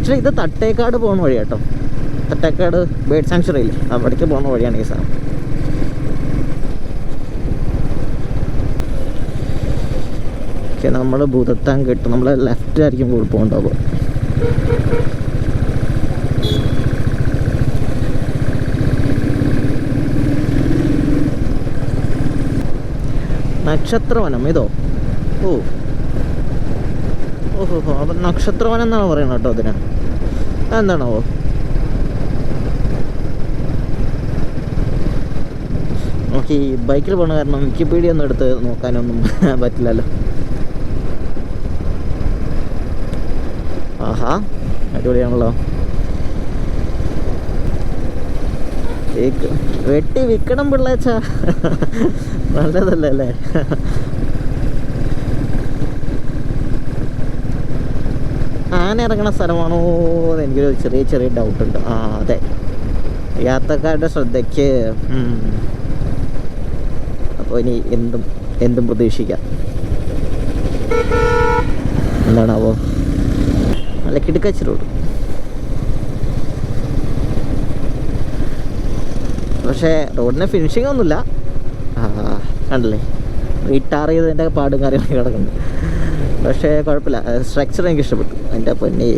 Actually ഇത് തട്ടേക്കാട് പോകുന്ന വഴി കേട്ടോ തട്ടേക്കാട് ബേഡ് സാങ്ച്വറിയിൽ അവിടേക്ക് പോകുന്ന വഴിയാണ് ഈ സാധനം. ഓക്കെ നമ്മൾ ഭൂതത്താൻ കിട്ടും നമ്മൾ ലെഫ്റ്റ് ആയിരിക്കും കുഴപ്പമുണ്ടാവുക നക്ഷത്രവനം ഇതോ? ഓ. ഓഹോ അപ്പം നക്ഷത്രവനം എന്നാണ് പറയുന്നത് കേട്ടോ അതിന്? എന്താണാവോ നമുക്ക് ഈ ബൈക്കിൽ പോകണ കാരണം വിക്കിപീഡിയ ഒന്നും എടുത്ത് നോക്കാനൊന്നും പറ്റില്ലല്ലോ. ആഹാ അടിപൊളിയാണല്ലോ. വെട്ടി വിൽക്കണം പിള്ളേച്ച. നല്ലതല്ലേ ആന ഇറങ്ങുന്ന സ്ഥലമാണോ എനിക്കൊരു ചെറിയ ചെറിയ ഡൗട്ട് ഉണ്ട്. ആ അതെ. യാത്രക്കാരുടെ ശ്രദ്ധയ്ക്ക് അപ്പോൾ ഇനി എന്തും എന്തും പ്രതീക്ഷിക്കാം. എന്താണാവോ നല്ല കിടുക്കച്ച റോഡ് പക്ഷേ റോഡിന് ഫിനിഷിംഗ് ഒന്നുമില്ല. കണ്ടല്ലേ? റീടാർ ചെയ്തതിന്റെ പാടും കാര്യങ്ങളൊക്കെ കിടക്കുന്നുണ്ട് പക്ഷേ കുഴപ്പമില്ല. സ്ട്രക്ചർ എനിക്ക് ഇഷ്ടപ്പെട്ടു. എന്റെ പൊന്നി.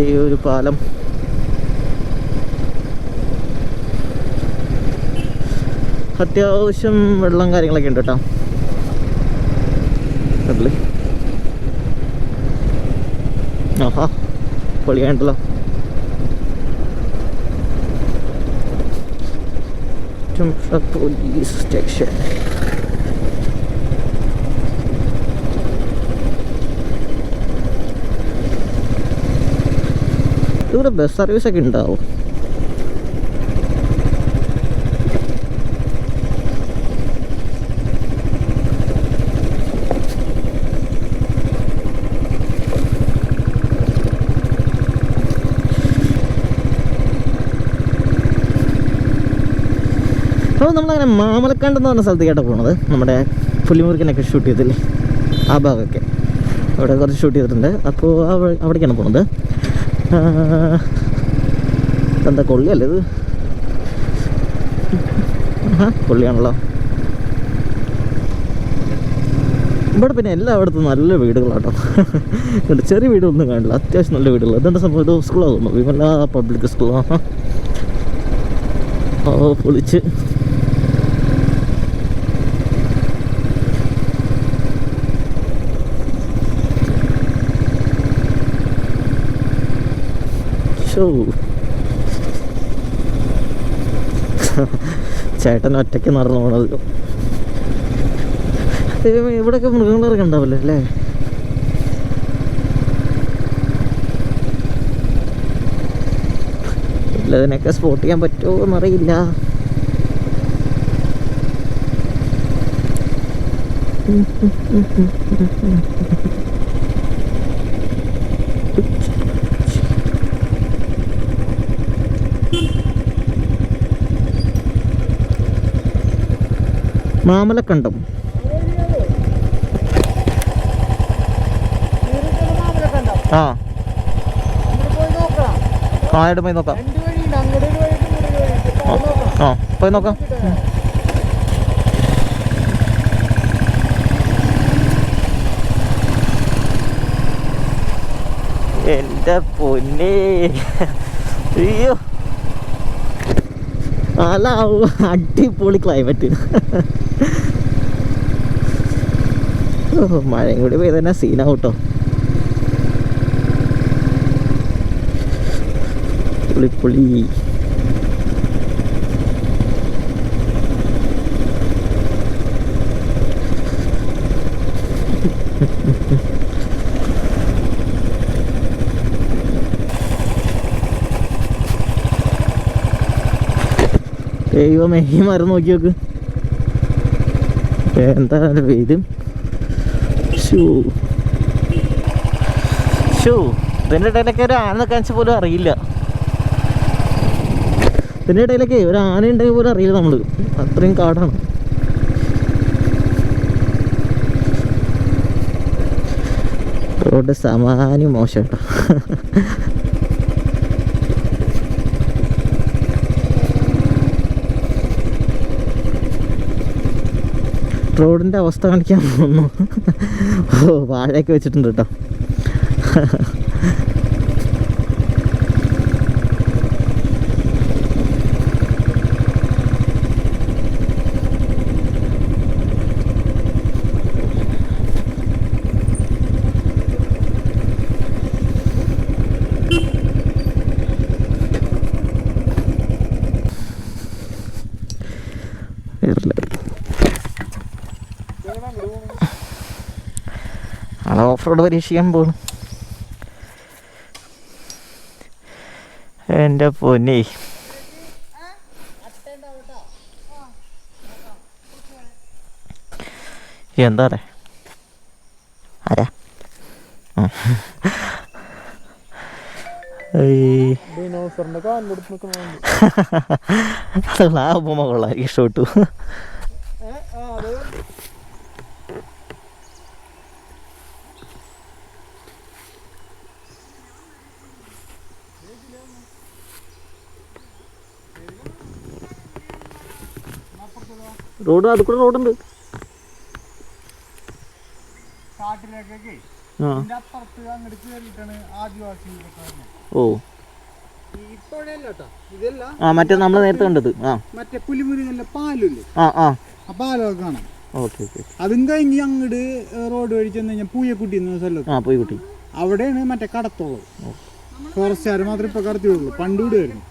ഈ ഒരു പാലം. അത്യാവശ്യം വെള്ളം കാര്യങ്ങളൊക്കെ ഉണ്ട് കേട്ടോ. കണ്ടില്ലേ ആഹാ പൊളിയാണ്ടല്ലോ. Police station. ഇവിടെ ബസ് സർവീസ് ഒക്കെ ഉണ്ടാവും അപ്പോൾ നമ്മളങ്ങനെ മാമലക്കണ്ട് എന്ന് പറഞ്ഞ സ്ഥലത്തേക്കാണ് പോണത്. നമ്മുടെ പുലിമുറുക്കനൊക്കെ ഷൂട്ട് ചെയ്തില്ലേ? ആ ഭാഗമൊക്കെ. അവിടെ കുറച്ച് ഷൂട്ട് ചെയ്തിട്ടുണ്ട്. അപ്പോൾ അവ- അവിടേക്കാണ് പോണത്. എന്താ കൊള്ളിയല്ലേ ഇത്? കൊള്ളിയാണല്ലോ. ഇവിടെ പിന്നെ എല്ലായിടത്തും നല്ല വീടുകളാട്ടോ. ഇവിടെ ചെറിയ വീടൊന്നും കാണില്ല. അത്യാവശ്യം നല്ല വീടുകൾ ഇതെന്താ സംഭവം? ഇത് സ്കൂളാണ് തോന്നുന്നു വിമല പബ്ലിക് സ്കൂളാണ് പൊളിച്ച്. ചേട്ടൻ ഒറ്റയ്ക്ക് നടന്നു പോണത്. ഇവിടെയൊക്കെ മൃഗങ്ങളൊക്കെ ഉണ്ടാവില്ലേ? അല്ലേ? ഇല്ലതിനൊക്കെ സ്പോട്ട് ചെയ്യാൻ പറ്റുമോ എന്നറിയില്ല. മാമലക്കണ്ടം. ആ. ആ ആയിട്ട് പോയി നോക്കാം. ആ പോയി നോക്കാം. എന്റെ പൊന്നെ. അയ്യോ. അല്ല അടിപൊളി ക്ലൈമറ്റ് മഴയും കൂടി പോയി തന്നെ സീനാവും കേട്ടോ പുളിപ്പുളി ദൈവം ഈ മറന്നു നോക്കി നോക്ക്. എന്താ വെയിലും ഷൂ. ഷൂ. ഇതിന്റെ ഇടയിലൊക്കെ ഒരു ആന കാണിച്ച പോലും അറിയില്ല. ഇതിന്റെ ഇടയിലൊക്കെ ഒരു ആന ഉണ്ടെങ്കിൽ പോലും അറിയില്ല നമ്മൾ അത്രയും കാടാണ്. റോഡ് സമാനം മോശം കേട്ടോ റോഡിന്റെ അവസ്ഥ കാണിക്കാൻ തോന്നുന്നു ഓ വാഴയൊക്കെ വെച്ചിട്ടുണ്ട് കേട്ടോ. ആളെ ഓഫ് റോഡ് പരീക്ഷിക്കാൻ പോകുന്നു എന്റെ പൊന്നെ. എന്താ ആരാ? ആ. ഏയ്. ഡിനോസറിന്റെ കാലിലെടുത്ത് നിൽക്കുന്ന അതുള്ള ആ ഉപമ കൊള്ളാം ഇഷ്ടപ്പെട്ടു റോഡ് അത് കൂടെ റോഡുണ്ട് ഓ. ആ മറ്റേ നമ്മൾ നേരത്തെ കണ്ടത്. ആ. മറ്റേ പുലിമുരുകന്റെ പാലില്ലേ? ആ ആ. ആ പാലൊക്കെ കാണാം. ഓക്കെ ഓക്കെ അതും കഴിഞ്ഞ് അങ്ങോട്ട് റോഡ് വഴി ചെന്ന് കഴിഞ്ഞാൽ പൂയക്കുട്ടി എന്ന സ്ഥലത്ത് ആ പോയി കുട്ടി അവിടെയാണ് മറ്റേ കടത്തുള്ളത് ഫോറസ്റ്റുകാർ മാത്രമേ ഇപ്പൊ കടത്തിയുള്ളൂ പണ്ട് വരുന്നു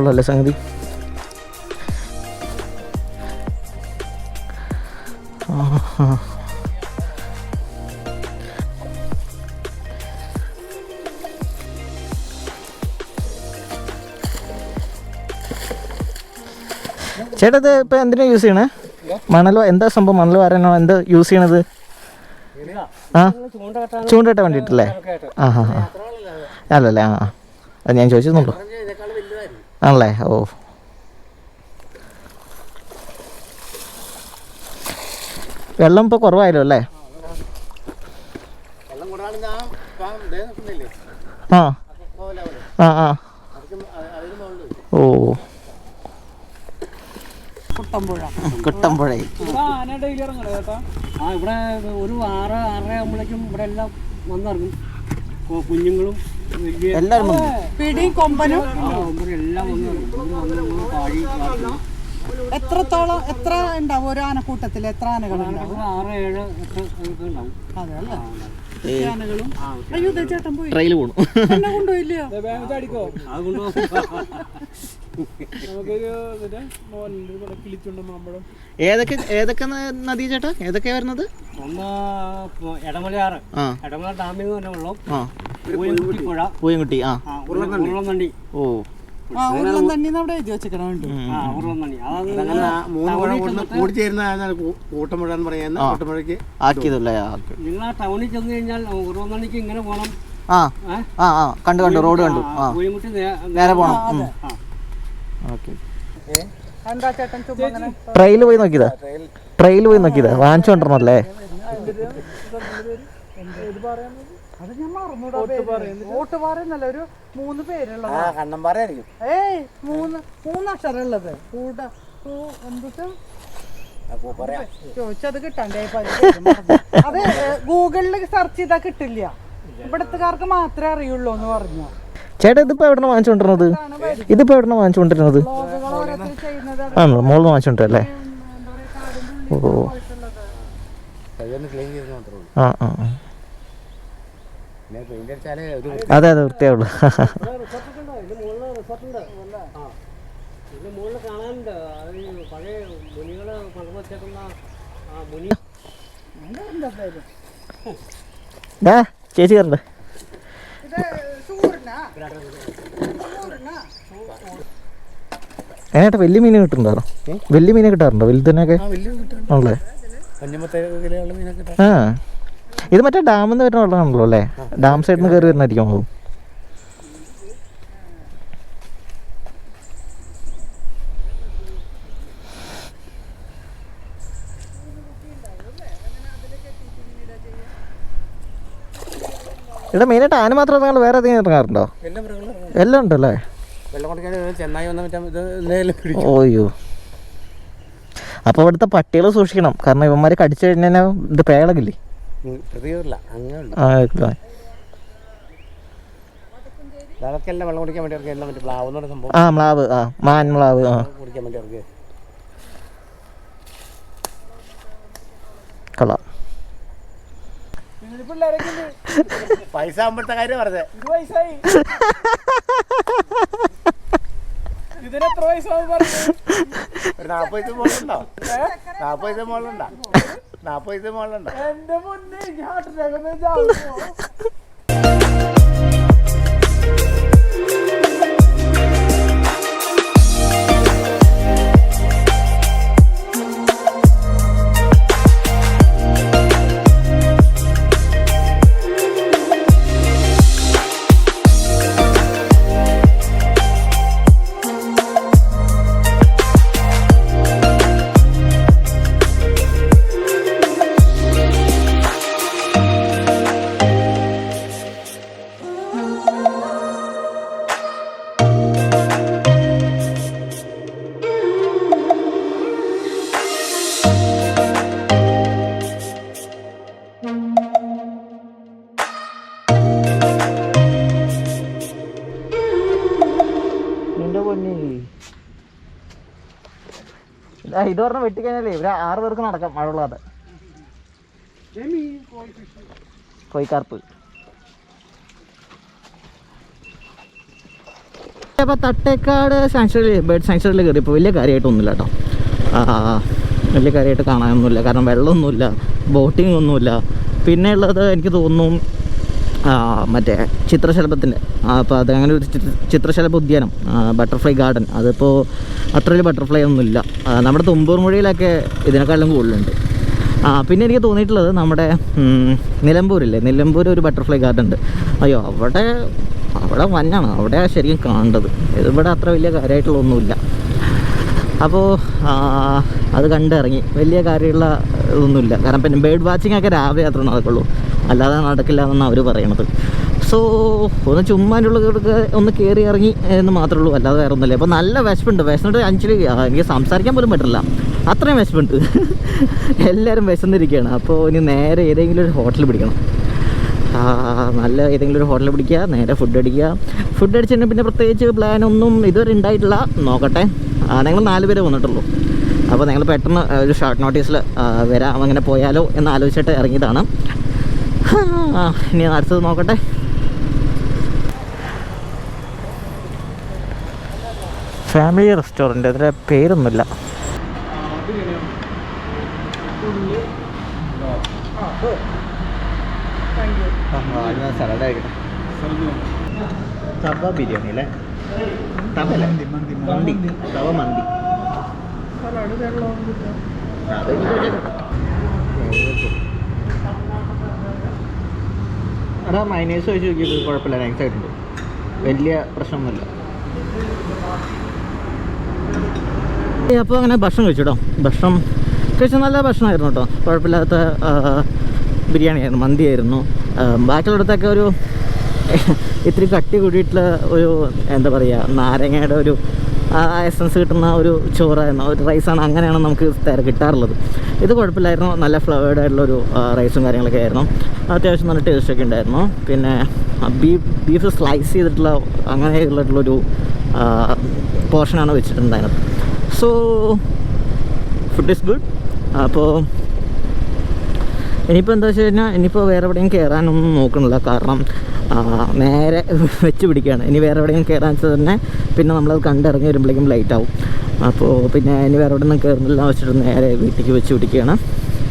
കൊള്ളല്ലേ സംഗതി. ചേട്ടാ ഇപ്പൊ എന്തിനാ യൂസ് ചെയ്യണേ? മണലോ എന്താ സംഭവം? മണൽ വരാനോ എന്താ യൂസ് ചെയ്യണത്? ആ? ചൂണ്ടട്ടാൻ വേണ്ടിയിട്ടല്ലേ? ആ ഹാ ഹാ അല്ലല്ലേ? ആ. അത് ഞാൻ ചോദിച്ചെന്നുള്ളൂ ആണല്ലേ? ഓ. വെള്ളം ഇപ്പോൾ കുറവായല്ലോ അല്ലേ? ആ ആ. ആ ഓ. കുട്ടമ്പുഴ. കുട്ടമ്പുഴ. ആന ഡെയിലി ഇറങ്ങണേ ആ ഇവിടെ ഒരു ആറ് ആറര ആകുമ്പോഴേക്കും ഇവിടെ എല്ലാം വന്നിറങ്ങും. കുഞ്ഞുങ്ങളും എല്ലാവരും പിടിയും കൊമ്പനും. എല്ലാം കാട്ടും. എത്രത്തോളം എത്ര ഉണ്ടാവും? ഒരു ആനക്കൂട്ടത്തിൽ എത്ര ആനകളുണ്ടാവും? ആറ് ഏഴ് അതെ അല്ലേ? അയ്യോ ദേ ചേട്ടൻ പോയി. ട്രെയിൽ പോണു. എന്നെ കൊണ്ടുപോയില്ലയോ ഏതൊക്കെ ഏതൊക്കെ നദി ചേട്ടാ? ഏതൊക്കെ വരുന്നത്? ഒന്ന് ഇടമലയാറ് ആ. ഇടമല ഡാമിൽ നിന്ന് തന്നെ വെള്ളം ആ. പൂയംകുട്ടി ആ. ആ, ഓ. ഉരുളം അവിടെ എഴുതി വെച്ചിട്ടുണ്ട് കൂടി എന്ന് ആക്കിയതല്ലേ? നിങ്ങൾ ആ ടൗണിൽ ചെന്ന് കഴിഞ്ഞാൽ ഇങ്ങനെ പോകണം ആ ആ ആ കണ്ടു കണ്ടു റോഡ് കണ്ടു. ആ നേരെ പോണം. ആ. ഓക്കെ. എന്താ ചേട്ടൻ ചുമ്മാ അങ്ങനെ? ട്രെയിൽ പോയി നോക്കിയതാ? ട്രെയിൽ പോയി നോക്കിയതാ? വാങ്ങിച്ചു കൊണ്ടിരുന്നല്ലേ അത് ഞാൻ മറന്നൂടാ വോട്ട് പറയുന്നല്ല. ഒരു മൂന്ന് പേരുള്ളത്. ആ കണ്ണമ്പാറയായിരിക്കും ഏയ് മൂന്ന് മൂന്ന് അക്ഷരം ഉള്ളത് കൂട കൂ എന്തുട്ടാ ചോദിച്ചത് കിട്ടണ്ടേ അത് മറന്നു. ഗൂഗിളിൽ സെർച്ച് ചെയ്താൽ കിട്ടില്ല. ഇവിടത്തുകാർക്ക് മാത്രമേ അറിയുള്ളൂ എന്ന് പറഞ്ഞു. ചേട്ടാ ഇതിപ്പോ എവിടെ വാങ്ങിച്ചുകൊണ്ടിരുന്നത് ഇതിപ്പോ എവിടെ വാങ്ങിച്ചുകൊണ്ടിരുന്നത് ആണല്ലോ മോളിൽ വാങ്ങിച്ചോണ്ടല്ലേ ഓ. ആ ആ. ആ അതെ ഡാ ചേച്ചി കറണ്ട് അതിനായിട്ട് വലിയ മീൻ കിട്ടുന്നുണ്ടോ? വലിയ മീനെ കിട്ടാറുണ്ടോ? വലുതിനൊക്കെ ആണല്ലേ? ആ. ഇത് മറ്റേ ഡാമിൽ നിന്ന് വരുന്ന വെള്ളമാണല്ലോ അല്ലേ? ഡാം സൈഡിൽ നിന്ന് കയറി വരുന്നതായിരിക്കും പോകും ഇവിടെ മെയിനായിട്ട് ആന മാത്രം ഇറങ്ങാൻ വേറെ ഏതെങ്കിലും ഇറങ്ങാറുണ്ടോ? എല്ലാം ഉണ്ടല്ലേ? ഓയ്യോ. അപ്പോൾ ഇവിടുത്തെ പട്ടികൾ സൂക്ഷിക്കണം. കാരണം ഇവന്മാർ കടിച്ചു കഴിഞ്ഞാൽ ഇത് പേളകില്ലേ അങ്ങനെ വെള്ളം കുടിക്കാൻ വേണ്ടി അവർക്ക് എല്ലാം മറ്റേ പ്ലാവ് എന്ന് പറയുന്ന സംഭവം. ആ മ്ലാവ് ആ മാൻ മ്ലാവ് ആ. കുടിക്കാൻ വേണ്ടി കൊള്ളാം. പൈസ ആകുമ്പോഴത്തെ കാര്യം പറഞ്ഞത് ഒരു നാൽപ്പത് പൈസ മുകളിലുണ്ടോ? നാൽപ്പത് വയസ്സ് മുകളിലുണ്ടോ? നാൽപ്പത് വയസ്സ് മുകളിലുണ്ടോ നിന്റെ ഇത് പറഞ്ഞ വെട്ടിക്കഴിഞ്ഞാലേ ഇവർ ആറ് പേർക്ക് നടക്കാം മഴ ഉള്ളാതെ കോയിക്കാർപ്പ് അപ്പോൾ തട്ടേക്കാട് സാങ്ച്വറി ബേർഡ് സാങ്ച്വറിയിൽ കയറി ഇപ്പോൾ വലിയ കാര്യമായിട്ടൊന്നുമില്ല കേട്ടോ ആ, വലിയ കാര്യമായിട്ട് കാണാനൊന്നുമില്ല. കാരണം വെള്ളമൊന്നുമില്ല ബോട്ടിംഗ് ഒന്നുമില്ല. പിന്നെ ഉള്ളത് എനിക്ക് തോന്നുന്നു ആ, മറ്റേ ചിത്രശലഭത്തിന്റെ അപ്പോൾ അത് അങ്ങനെ ഒരു ചിത്ര- ചിത്രശലഭ ഉദ്യാനം ബട്ടർഫ്ലൈ ഗാർഡൻ അതിപ്പോൾ അത്ര വലിയ ബട്ടർഫ്ലൈ ഒന്നുമില്ല നമ്മുടെ തുമ്പൂർ മൊഴിയിലൊക്കെ ഇതിനേക്കാളും കൂടുതലുണ്ട്. ആ പിന്നെ എനിക്ക് തോന്നിയിട്ടുള്ളത് നമ്മുടെ നിലമ്പൂരില്ലേ? നിലമ്പൂർ ഒരു ബട്ടർഫ്ലൈ ഗാർഡൻ ഉണ്ട്. അയ്യോ അവിടെ അവിടെ മഞ്ഞാണ് അവിടെ ശരിക്കും കാണേണ്ടത്. ഇതിവിടെ അത്ര വലിയ കാര്യമായിട്ടുള്ള ഒന്നുമില്ല. അപ്പോൾ അത് കണ്ടിറങ്ങി. വലിയ കാര്യമുള്ള ഇതൊന്നുമില്ല. കാരണം പിന്നെ ബേർഡ് വാച്ചിങ് ഒക്കെ രാവിലെ അത്ര നടക്കുള്ളൂ. അല്ലാതെ നടക്കില്ല എന്നാണ് അവർ പറയണത്. സോ ഒന്ന് ചുമ്മാ അതിന്റെ ഉള്ളിൽ ഒന്ന് കയറി ഇറങ്ങി എന്ന് മാത്രമേ ഉള്ളൂ അല്ലാതെ വേറെ ഒന്നുമില്ല. അപ്പോൾ നല്ല വിശപ്പുണ്ട്. വിശന്നിട്ട് ആക്ച്വലി എനിക്ക് സംസാരിക്കാൻ പോലും പറ്റില്ല അത്രയും വിശപ്പുണ്ട്. എല്ലാവരും വിശന്നിരിക്കുകയാണ്. അപ്പോൾ ഇനി നേരെ ഏതെങ്കിലും ഒരു ഹോട്ടൽ പിടിക്കണം. നല്ല ഏതെങ്കിലും ഒരു ഹോട്ടലിൽ പിടിക്കുക നേരെ ഫുഡ് അടിക്കുക. ഫുഡ് അടിച്ചിട്ട് പിന്നെ പ്രത്യേകിച്ച് പ്ലാനൊന്നും ഇതുവരെ ഉണ്ടായിട്ടില്ല. നോക്കട്ടെ. ഞങ്ങൾ നാല് പേരെ വന്നിട്ടുള്ളൂ. അപ്പോൾ ഞങ്ങൾ പെട്ടെന്ന് ഒരു ഷോർട്ട് നോട്ടീസിൽ വരാം. അങ്ങനെ പോയാലോ എന്ന് ആലോചിച്ചിട്ട് ഇറങ്ങിയതാണ്. ഇനി അടുത്തത് നോക്കട്ടെ. ഫാമിലി റെസ്റ്റോറന്റ് അതിന്റെ പേരൊന്നുമില്ല. തവ ബിരിയാണി അല്ലേ? തവ അല്ലേ? മന്തി. തവ മന്തി. അതാ മൈനേഴ്സ് വെച്ച് നോക്കിയത് കുഴപ്പമില്ല നൈസ് ആയിട്ടുണ്ട്. വലിയ പ്രശ്നമൊന്നുമില്ല. അപ്പോൾ അങ്ങനെ ഭക്ഷണം കഴിച്ചു കേട്ടോ ഭക്ഷണം കഴിച്ച നല്ല ഭക്ഷണമായിരുന്നു കേട്ടോ കുഴപ്പമില്ലാത്ത ബിരിയാണി ആയിരുന്നു മന്തി ആയിരുന്നു ബാക്കിയുള്ളിടത്തൊക്കെ ഒരു ഇത്തിരി കട്ടി കൂടിയിട്ടുള്ള ഒരു എന്താ പറയുക നാരങ്ങയുടെ ഒരു എസൻസ് കിട്ടുന്ന ഒരു ചോറായിരുന്നു. ഒരു റൈസാണ് അങ്ങനെയാണ് നമുക്ക് കിട്ടാറുള്ളത്. ഇത് കുഴപ്പമില്ലായിരുന്നു. നല്ല ഫ്ലവേഡ് ആയിട്ടുള്ള ഒരു റൈസും കാര്യങ്ങളൊക്കെ ആയിരുന്നു. അത്യാവശ്യം നല്ല ടേസ്റ്റൊക്കെ ഉണ്ടായിരുന്നു. പിന്നെ ബീഫ് ബീഫ് സ്ലൈസ് ചെയ്തിട്ടുള്ള അങ്ങനെയുള്ളൊരു പോർഷനാണ് വെച്ചിട്ടുണ്ടായിരുന്നത്. സോ ഫുഡ് ഈസ് ഗുഡ് അപ്പോൾ ഇനിയിപ്പോൾ എന്താ വെച്ച് കഴിഞ്ഞാൽ ഇനിയിപ്പോൾ വേറെ എവിടെയും കയറാനൊന്നും നോക്കണില്ല. കാരണം നേരെ വെച്ച് പിടിക്കുകയാണ്. ഇനി വേറെ എവിടെയും കയറാൻ വെച്ചാൽ തന്നെ പിന്നെ നമ്മളത് കണ്ടിറങ്ങി വരുമ്പോഴേക്കും ലൈറ്റ് ആവും. അപ്പോൾ പിന്നെ ഇനി വേറെ എവിടെ നിന്നും കയറുന്നില്ല വെച്ചിട്ട് നേരെ വീട്ടിലേക്ക് വെച്ച് പിടിക്കുകയാണ്.